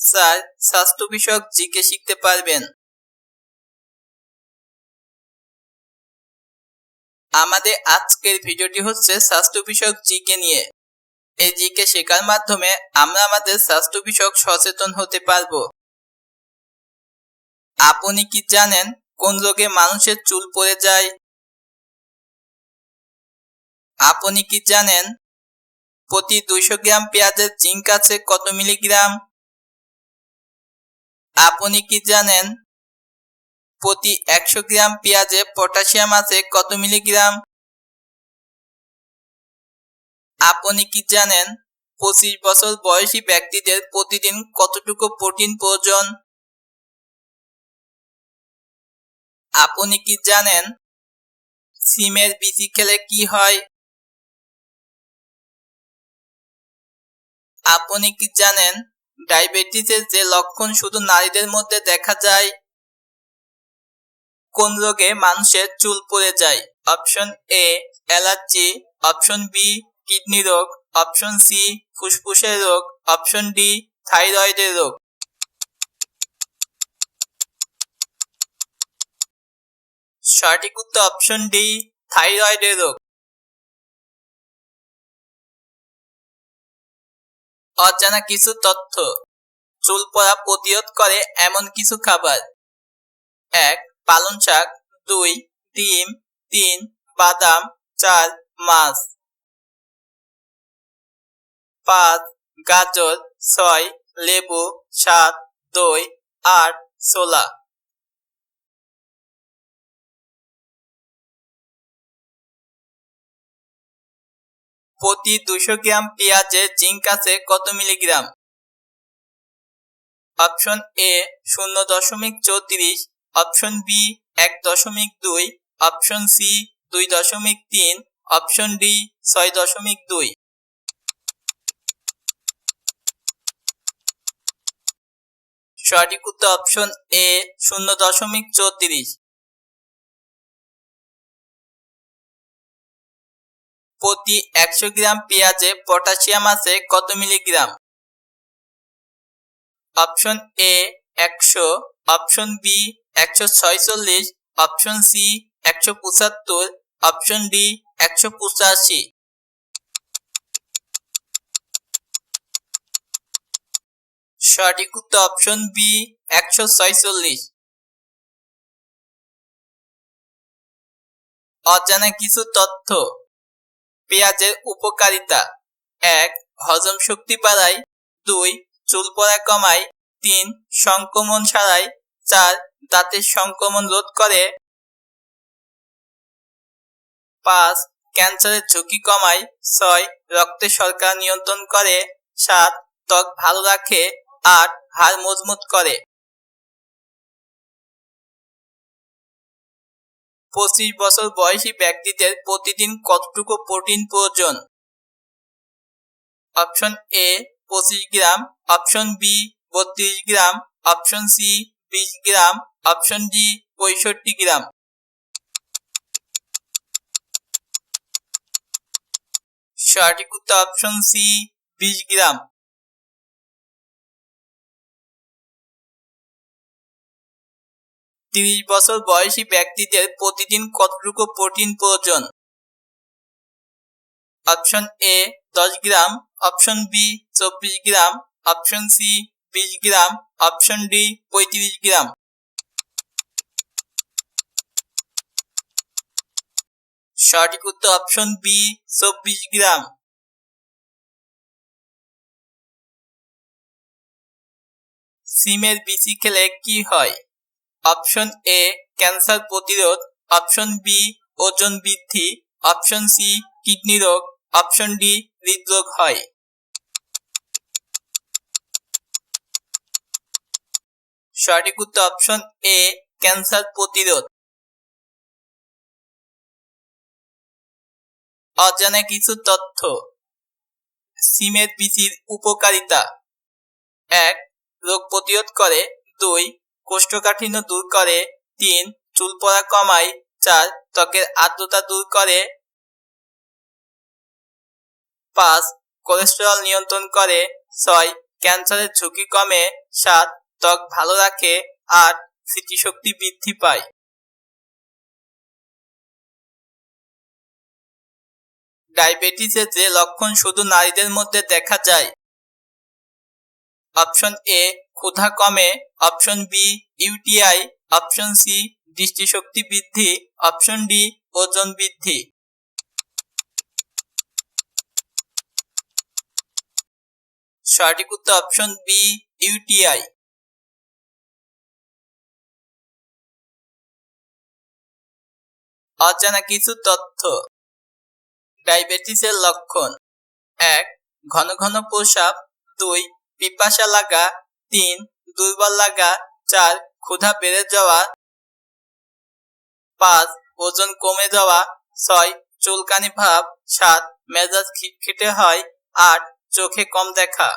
চার স্বাস্থ্য বিষয়ক জিকে শিখতে পারবেন। আমাদের আজকের ভিডিওটি হচ্ছে স্বাস্থ্য বিষয়ক জিকে নিয়ে। এই জিকে শেখার মাধ্যমে আমরা আমাদের স্বাস্থ্য বিষয়ক সচেতন হতে পারব। আপনি কি জানেন কোন রোগে মানুষের চুল পড়ে যায়? আপনি কি জানেন প্রতি দুইশো গ্রাম পেঁয়াজের জিঙ্ক আছে কত মিলিগ্রাম? আপনি কি জানেন প্রতি একশো গ্রাম পেঁয়াজে পটাশিয়াম আছে কত মিলিগ্রাম? আপনি কি জানেন পঁচিশ বছর বয়সী ব্যক্তিদের প্রতিদিন কতটুকু প্রোটিন প্রয়োজন? আপনি কি জানেন সিমের বিচি খেলে কি হয়? আপনি কি জানেন ডায়াবেটিসের যে লক্ষণ শুধু নারীদের মধ্যে দেখা যায়, কোন রোগে মানুষের চুল পড়ে যায়? Option A, allergy, option B, kidney রোগ, অপশন সি, ফুসফুসের রোগ, অপশন ডি, থাইরয়েডের রোগ। সঠিক উত্তর অপশন ডি, থাইরয়েডের রোগ। অজানা কিছু তথ্য। চুল পড়া প্রতিরোধ করে এমন কিছু খাবার। এক, পালং শাক। দুই, ডিম। তিন, বাদাম। চার, মাছ। পাঁচ, গাজর। ছয়, লেবু। সাত, দই। আট, ছোলা। প্রতি দুশো গ্রাম পেঁয়াজে জিঙ্ক আছে কত মিলিগ্রাম? অপশন এ শূন্য দশমিক চৌত্রিশ, অপশন বি এক দশমিক দুই, অপশন সি দুই দশমিক তিন, অপশন ডি ছয় দশমিক দুই। সঠিক উত্তর অপশন এ শূন্য দশমিক চৌত্রিশ। প্রতি একশো গ্রাম পেঁয়াজে পটাশিয়াম আছে কত মিলিগ্রাম? অপশন এ একশো, অপশন বি একশো ছয়চল্লিশ, অপশন সি একশো পঁচাত্তর, অপশন ডি একশো পঁচাশি। সঠিক উত্তর অপশন বি একশো ছয়চল্লিশ। অজানা কিছু তথ্য পেঁয়াজের উপকারিতা। এক, হজম শক্তি বাড়ায়। দুই, চুল পড়া কমায়। তিন, সংক্রমণ ছাড়ায় চার, দাঁতের সংক্রমণ রোধ করে। পাঁচ, ক্যান্সারের ঝুঁকি কমায়। ছয় রক্তের শর্করা নিয়ন্ত্রণ করে। সাত, ত্বক ভালো রাখে। আট, হাড় মজবুত করে। পঁচিশ বছর বয়সী ব্যক্তিদের প্রতিদিন কতটুকু প্রোটিন প্রয়োজন? অপশন এ, পঁচিশ গ্রাম। অপশন বি, বত্রিশ গ্রাম। অপশন সি, বিশ গ্রাম। অপশন ডি, পঁয়ষট্টি গ্রাম। সঠিক উত্তর অপশন সি, বিশ গ্রাম। তিরিশ বছর বয়সী ব্যক্তিদের প্রতিদিন কতটুকু প্রোটিন প্রয়োজন? অপশন এ, দশ গ্রাম। অপশন বি, চব্বিশ গ্রাম। অপশন সি, বিশ গ্রাম। অপশন ডি, পঁয়ত্রিশ গ্রাম। সঠিক উত্তর অপশন বি, চব্বিশ গ্রাম। সিমের বিচি খেলে কি হয়? অপশন এ ক্যান্সার প্রতিরোধ, অপশন বি ওজন বৃদ্ধি, অপশন সি কিডনি রোগ, অপশন ডি হৃদরোগ হয়। সঠিক উত্তর অপশন এ, ক্যান্সার প্রতিরোধ। অজানা কিছু তথ্য। সিমের বিচির উপকারিতা। এক, রোগ প্রতিরোধ করে। দুই কোষ্ঠকাঠিন্য দূর করে, তিন, চুল পড়া কমায়, চার, ত্বকের আর্দ্রতা দূর করে, পাঁচ, কোলেস্টেরল নিয়ন্ত্রণ করে, ছয়, ক্যান্সারের ঝুঁকি কমে, সাত, ত্বক ভালো রাখে, আট, স্মৃতিশক্তি বৃদ্ধি পায়। ডায়াবেটিসের যে লক্ষণ শুধু নারীদের মধ্যে দেখা যায় অপশন এ ক্ষুধা কমে option B UTI, option C দৃষ্টিশক্তি বৃদ্ধি, অপশন ডি ওজন বৃদ্ধি। সঠিক উত্তর অপশন বি ইউটিআই। অজানা কিছু তথ্য। ডায়াবেটিসের লক্ষণ। এক, ঘন ঘন প্রসাব। দুই পিপাসা লাগা, তিন, দুর্বল লাগা, চার, ক্ষুধা বেড়ে যাওয়া, পাঁচ, ওজন কমে যাওয়া, ছয়, চুলকানি ভাব, সাত, মেজাজ খিটখিটে হয়, আট, চোখে কম দেখা।